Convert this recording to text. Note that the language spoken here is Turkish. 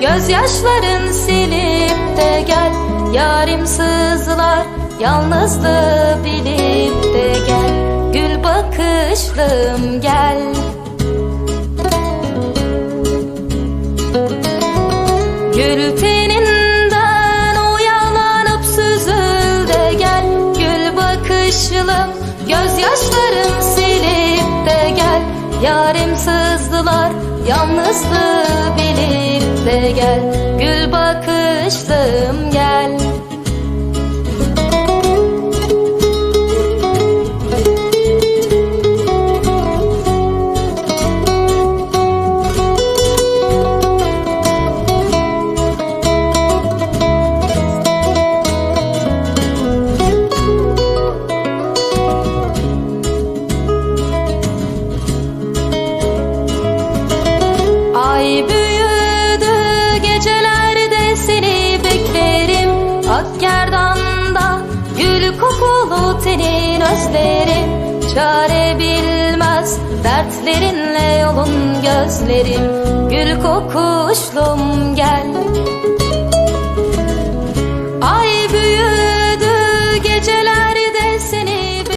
Gözyaşların silip de gel. Yarim sızlar Yalnızlığı bilip de gel. Gül bakışlım gel. Gül teninden oyalanıp süzül de gel. Gül bakışlım gözyaşlarım silip Yarim sızdılar yalnızlığı bilip de gel. Gül bakışlım gel kokulu tenin özlerim Çare bilmez dertlerinle yolun gözlerim Gül kokuşlum